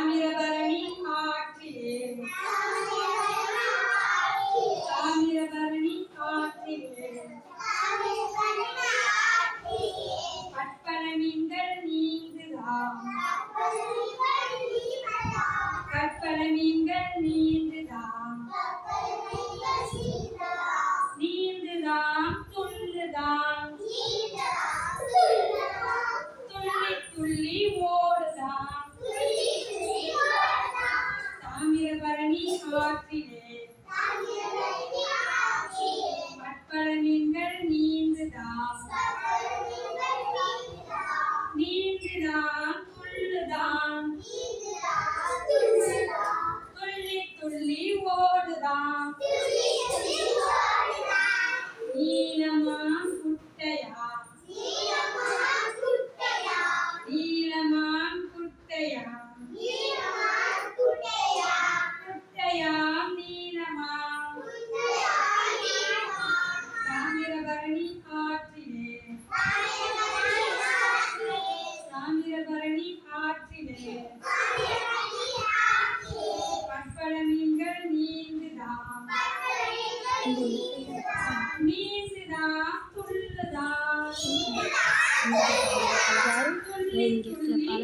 தாமிரபரணி ஆற்றிலே தாமிரபரணி ஆற்றிலே கற்பன மீன்கள் நீந்துதாம் நீந்துதாம் துள்ளி துள்ளி ஓடுதாம் நீலமாம் ஆற்றிலே கற்பன மீன்கள் நீந்துதாம் நீந்துதாம் துள்ளுதாம் துள்ளி துள்ளி